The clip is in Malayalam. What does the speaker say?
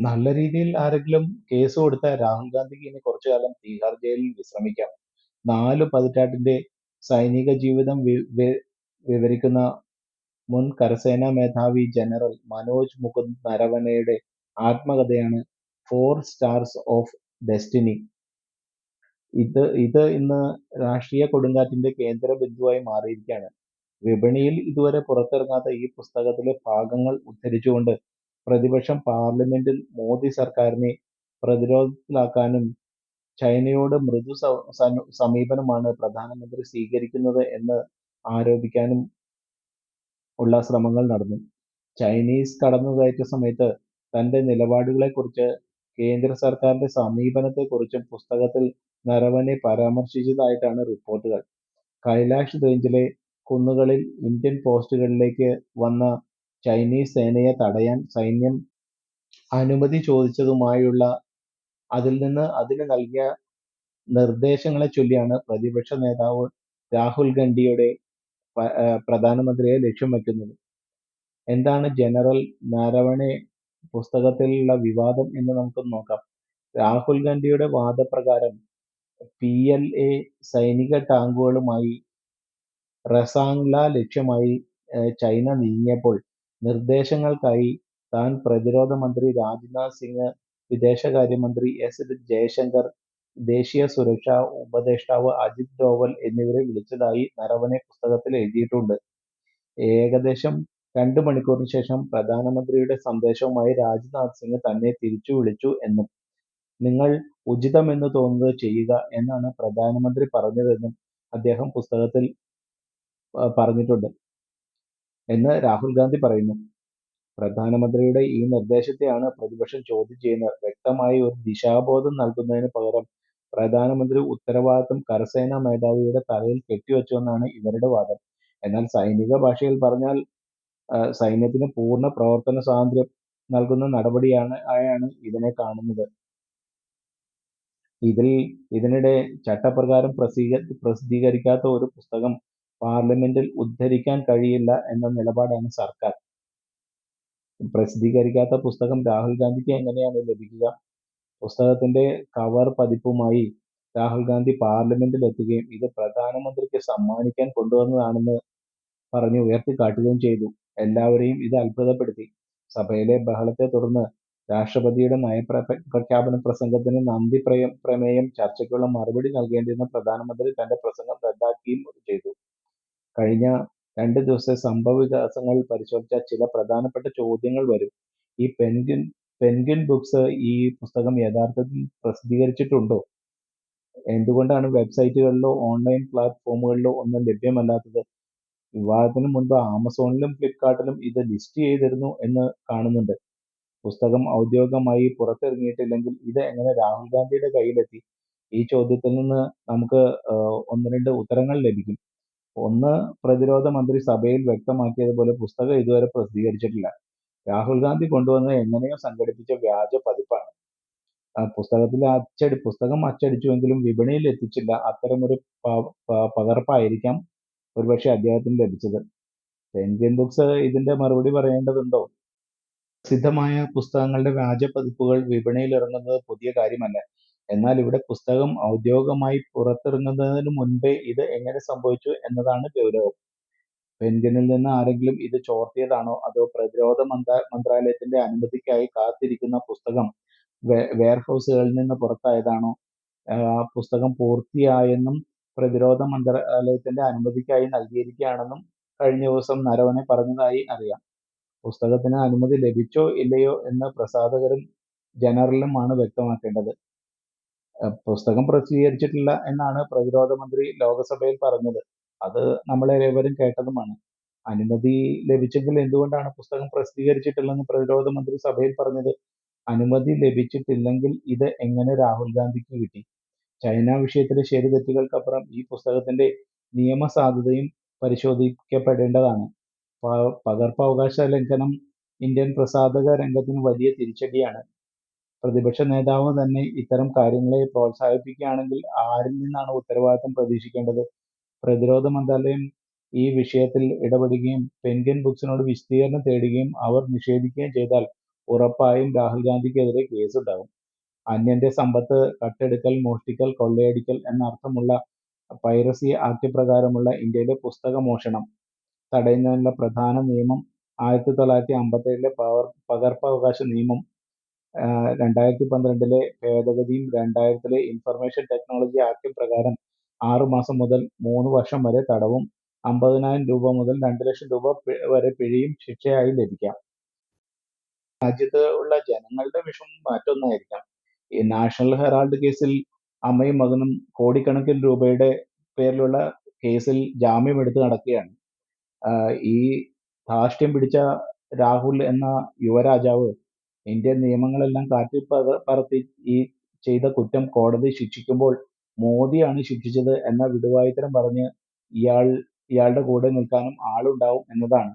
നല്ല രീതിയിൽ ആരെങ്കിലും കേസ് കൊടുത്ത രാഹുൽ ഗാന്ധിക്ക് ഇനി കുറച്ചു കാലം തീഹാർ ജയിലിൽ വിശ്രമിക്കാം. നാല് പതിറ്റാണ്ടിന്റെ സൈനിക ജീവിതം വി വി വിവരിക്കുന്ന മുൻ കരസേനാ മേധാവി ജനറൽ മനോജ് മുകുന്ദ് നരവനെയുടെ ആത്മകഥയാണ് ഫോർ സ്റ്റാർസ് ഓഫ് ഡെസ്റ്റിനി. ഇത് ഇത് ഇന്ന് രാഷ്ട്രീയ കൊടുങ്കാറ്റിന്റെ കേന്ദ്ര ബിന്ദുവായി മാറിയിരിക്കുകയാണ്. വിപണിയിൽ ഇതുവരെ പുറത്തിറങ്ങാത്ത ഈ പുസ്തകത്തിലെ ഭാഗങ്ങൾ ഉദ്ധരിച്ചുകൊണ്ട് പ്രതിപക്ഷം പാർലമെന്റിൽ മോദി സർക്കാരിനെ പ്രതിരോധത്തിലാക്കാനും ചൈനയോട് മൃദു സമീപനമാണ് പ്രധാനമന്ത്രി സ്വീകരിക്കുന്നത് എന്ന് ആരോപിക്കാനും ഉള്ള ശ്രമങ്ങൾ നടന്നു. ചൈനീസ് കടന്നുകയറ്റ സമയത്ത് തന്റെ നിലപാടുകളെക്കുറിച്ച് കേന്ദ്ര സർക്കാരിന്റെ സമീപനത്തെക്കുറിച്ചും പുസ്തകത്തിൽ നരവനെ പരാമർശിച്ചതായിട്ടാണ് റിപ്പോർട്ടുകൾ. കൈലാഷ് റേഞ്ചിലെ കുന്നുകളിൽ ഇന്ത്യൻ പോസ്റ്റുകളിലേക്ക് വന്ന ചൈനീസ് സേനയെ തടയാൻ സൈന്യം അനുമതി ചോദിച്ചതുമായുള്ള അതിൽ നിന്ന് അതിന് നൽകിയ നിർദ്ദേശങ്ങളെ ചൊല്ലിയാണ് പ്രതിപക്ഷ നേതാവ് രാഹുൽ ഗാന്ധിയുടെ പ്രധാനമന്ത്രിയെ ലക്ഷ്യം വയ്ക്കുന്നത്. എന്താണ് ജനറൽ നരവണെ പുസ്തകത്തിലുള്ള വിവാദം എന്ന് നമുക്ക് നോക്കാം. രാഹുൽ ഗാന്ധിയുടെ വാദപ്രകാരം പി എൽ എ സൈനിക ടാങ്കുകളുമായി റസാങ്ല ലക്ഷ്യമായി ചൈന നീങ്ങിയപ്പോൾ നിർദ്ദേശങ്ങൾക്കായി താൻ പ്രതിരോധ മന്ത്രി രാജ്നാഥ് സിംഗ് വിദേശകാര്യമന്ത്രി എസ് ജയശങ്കർ ദേശീയ സുരക്ഷാ ഉപദേഷ്ടാവ് അജിത് ഡോവൽ എന്നിവരെ വിളിച്ചതായി നരവനെ പുസ്തകത്തിൽ എഴുതിയിട്ടുണ്ട്. ഏകദേശം രണ്ടു മണിക്കൂറിന് ശേഷം പ്രധാനമന്ത്രിയുടെ സന്ദേശവുമായി രാജ്നാഥ് സിംഗ് തന്നെ തിരിച്ചു വിളിച്ചു എന്നും നിങ്ങൾ ഉചിതമെന്ന് തോന്നുന്നത് ചെയ്യുക എന്നാണ് പ്രധാനമന്ത്രി പറഞ്ഞതെന്നും അദ്ദേഹം പുസ്തകത്തിൽ പറഞ്ഞിട്ടുണ്ട്. എന്ന് രാഹുൽ ഗാന്ധി പറയുന്നു. പ്രധാനമന്ത്രിയുടെ ഈ നിർദ്ദേശത്തെയാണ് പ്രതിപക്ഷം ചോദ്യം ചെയ്യുന്നത്. വ്യക്തമായ ഒരു ദിശാബോധം നൽകുന്നതിന് പകരം പ്രധാനമന്ത്രി ഉത്തരവാദിത്തം കരസേനാ മേധാവിയുടെ തലയിൽ കെട്ടിവെച്ചുവെന്നാണ് ഇവരുടെ വാദം. എന്നാൽ സൈനിക ഭാഷയിൽ പറഞ്ഞാൽ സൈന്യത്തിന് പൂർണ പ്രവർത്തന സ്വാതന്ത്ര്യം നൽകുന്ന നടപടിയാണ് ആയാണ് ഇതിനെ കാണുന്നത്. ഇതിൽ ഇതിനിടെ ചട്ടപ്രകാരം പ്രസിദ്ധീക പ്രസിദ്ധീകരിക്കാത്ത ഒരു പുസ്തകം പാർലമെന്റിൽ ഉദ്ധരിക്കാൻ കഴിയില്ല എന്ന നിലപാടാണ് സർക്കാർ. പ്രസിദ്ധീകരിക്കാത്ത പുസ്തകം രാഹുൽ ഗാന്ധിക്ക് എങ്ങനെയാണ് ലഭിക്കുക? പുസ്തകത്തിന്റെ കവർ പതിപ്പുമായി രാഹുൽ ഗാന്ധി പാർലമെന്റിൽ എത്തുകയും ഇത് പ്രധാനമന്ത്രിക്ക് സമ്മാനിക്കാൻ കൊണ്ടുവന്നതാണെന്ന് പറഞ്ഞ് ഉയർത്തിക്കാട്ടുകയും ചെയ്തു. എല്ലാവരെയും ഇത് അത്ഭുതപ്പെടുത്തി. സഭയിലെ ബഹളത്തെ തുടർന്ന് രാഷ്ട്രപതിയുടെ നയപ്ര- പ്രഖ്യാപന പ്രസംഗത്തിന് നന്ദി പ്രമേയം ചർച്ചയ്ക്കുള്ള മറുപടി നൽകേണ്ടിയിരുന്ന പ്രധാനമന്ത്രി തന്റെ പ്രസംഗം റദ്ദാക്കുകയും ചെയ്തു. കഴിഞ്ഞ രണ്ട് ദിവസത്തെ സംഭവ വികാസങ്ങൾ പരിശോധിച്ചാൽ ചില പ്രധാനപ്പെട്ട ചോദ്യങ്ങൾ വരും. ഈ പെൻഗ്വിൻ പെൻഗ്വിൻ ബുക്സ് ഈ പുസ്തകം യഥാർത്ഥത്തിൽ പ്രസിദ്ധീകരിച്ചിട്ടുണ്ടോ? എന്തുകൊണ്ടാണ് വെബ്സൈറ്റുകളിലോ ഓൺലൈൻ പ്ലാറ്റ്ഫോമുകളിലോ ഒന്നും ലഭ്യമല്ലാത്തത്? വിവാഹത്തിന് മുൻപ് ആമസോണിലും ഫ്ലിപ്കാർട്ടിലും ഇത് ലിസ്റ്റ് ചെയ്തിരുന്നു എന്ന് കാണുന്നുണ്ട്. പുസ്തകം ഔദ്യോഗികമായി പുറത്തിറങ്ങിയിട്ടില്ലെങ്കിൽ ഇത് എങ്ങനെ രാഹുൽ ഗാന്ധിയുടെ കയ്യിലെത്തി? ഈ ചോദ്യത്തിൽ നിന്ന് നമുക്ക് ഒന്ന് രണ്ട് ഉത്തരങ്ങൾ ലഭിക്കും. ഒന്ന് പ്രതിരോധ മന്ത്രി സഭയിൽ വ്യക്തമാക്കിയതുപോലെ പുസ്തകം ഇതുവരെ പ്രസിദ്ധീകരിച്ചിട്ടില്ല. രാഹുൽ ഗാന്ധി കൊണ്ടുവന്നത് എങ്ങനെയോ സംഘടിപ്പിച്ച വ്യാജ പതിപ്പാണ്. പുസ്തകത്തിലെ അച്ചടി പുസ്തകം അച്ചടിച്ചുവെങ്കിലും വിപണിയിൽ എത്തിച്ചില്ല. അത്തരമൊരു പകർപ്പായിരിക്കാം ഒരുപക്ഷെ അദ്ദേഹത്തിന് ലഭിച്ചത്. പെൻഗ്വിൻ ബുക്സ് ഇതിന്റെ മറുപടി പറയേണ്ടതുണ്ടോ? സിദ്ധമായ പുസ്തകങ്ങളുടെ വ്യാജ പതിപ്പുകൾ വിപണിയിൽ ഇറങ്ങുന്നത് പുതിയ കാര്യമല്ല. എന്നാൽ ഇവിടെ പുസ്തകം ഔദ്യോഗികമായി പുറത്തിറങ്ങുന്നതിന് മുൻപേ ഇത് എങ്ങനെ സംഭവിച്ചു എന്നതാണ് ഗൗരവം. പെൻഗനിൽ നിന്ന് ആരെങ്കിലും ഇത് ചോർത്തിയതാണോ? അതോ പ്രതിരോധ മന്ത്രാലയത്തിന്റെ അനുമതിക്കായി കാത്തിരിക്കുന്ന പുസ്തകം വെയർഹൗസുകളിൽ നിന്ന് പുറത്തായതാണോ? പുസ്തകം പൂർത്തിയായെന്നും പ്രതിരോധ മന്ത്രാലയത്തിന്റെ അനുമതിക്കായി നൽകിയിരിക്കുകയാണെന്നും കഴിഞ്ഞ ദിവസം നരവനെ പറഞ്ഞതായി അറിയാം. പുസ്തകത്തിന് അനുമതി ലഭിച്ചോ ഇല്ലയോ എന്ന് പ്രസാധകരും ആണ് വ്യക്തമാക്കേണ്ടത്. പുസ്തകം പ്രസിദ്ധീകരിച്ചിട്ടില്ല എന്നാണ് പ്രതിരോധ മന്ത്രി ലോകസഭയിൽ പറഞ്ഞത്. അത് നമ്മളേവരും കേട്ടതുമാണ്. അനുമതി ലഭിച്ചെങ്കിൽ എന്തുകൊണ്ടാണ് പുസ്തകം പ്രസിദ്ധീകരിച്ചിട്ടില്ലെന്ന് പ്രതിരോധ മന്ത്രി സഭയിൽ പറഞ്ഞത്? അനുമതി ലഭിച്ചിട്ടില്ലെങ്കിൽ ഇത് എങ്ങനെ രാഹുൽ ഗാന്ധിക്ക് കിട്ടി? ചൈന വിഷയത്തിലെ ശരി തെറ്റുകൾക്കപ്പുറം ഈ പുസ്തകത്തിന്റെ നിയമസാധുതയും പരിശോധിക്കപ്പെടേണ്ടതാണ്. പകർപ്പവകാശ ലംഘനം ഇന്ത്യൻ പ്രസാധക രംഗത്തിന് വലിയ തിരിച്ചടിയാണ്. പ്രതിപക്ഷ നേതാവ് തന്നെ ഇത്തരം കാര്യങ്ങളെ പ്രോത്സാഹിപ്പിക്കുകയാണെങ്കിൽ ആരിൽ നിന്നാണ് ഉത്തരവാദിത്തം പ്രതീക്ഷിക്കേണ്ടത് പ്രതിരോധ മന്ത്രാലയം ഈ വിഷയത്തിൽ ഇടപെടുകയും പെൻഗൻ ബുക്സിനോട് വിശദീകരണം തേടുകയും അവർ നിഷേധിക്കുകയും ചെയ്താൽ ഉറപ്പായും രാഹുൽ ഗാന്ധിക്കെതിരെ കേസുണ്ടാകും. അന്യന്റെ സമ്പത്ത് കട്ടെടുക്കൽ, മോഷ്ടിക്കൽ, കൊള്ളയടിക്കൽ എന്നർത്ഥമുള്ള പൈറസി ആക്ട് പ്രകാരമുള്ള ഇന്ത്യയിലെ പുസ്തക മോഷണം തടയുന്നതിനുള്ള പ്രധാന നിയമം ആയിരത്തി തൊള്ളായിരത്തി അമ്പത്തേഴിലെ പകർ പകർപ്പവകാശ നിയമം രണ്ടായിരത്തി പന്ത്രണ്ടിലെ ഭേദഗതിയും രണ്ടായിരത്തിലെ ഇൻഫർമേഷൻ ടെക്നോളജി ആക്ടും പ്രകാരം ആറ് മാസം മുതൽ മൂന്ന് വർഷം വരെ തടവും അമ്പതിനായിരം രൂപ മുതൽ രണ്ട് ലക്ഷം രൂപ വരെ പിഴയും ശിക്ഷയായി ലഭിക്കാം. രാജ്യത്ത് ഉള്ള ജനങ്ങളുടെ വിഷമം മറ്റൊന്നായിരിക്കാം. ഈ നാഷണൽ ഹെറാൾഡ് കേസിൽ അമ്മയും മകനും കോടിക്കണക്കിന് രൂപയുടെ പേരിലുള്ള കേസിൽ ജാമ്യം എടുത്ത് നടക്കുകയാണ്. ഈ ധാർഷ്ട്യം പിടിച്ച രാഹുൽ എന്ന യുവരാജാവ് ഇന്ത്യൻ നിയമങ്ങളെല്ലാം കാറ്റിൽ പറത്തി ഈ ചെയ്ത കുറ്റം കോടതി ശിക്ഷിക്കുമ്പോൾ മോദിയാണ് ശിക്ഷിച്ചത് എന്ന വിടുവായുത്തരം പറഞ്ഞ് ഇയാൾ ഇയാളുടെ കൂടെ നിൽക്കാനും ആളുണ്ടാവും എന്നതാണ്.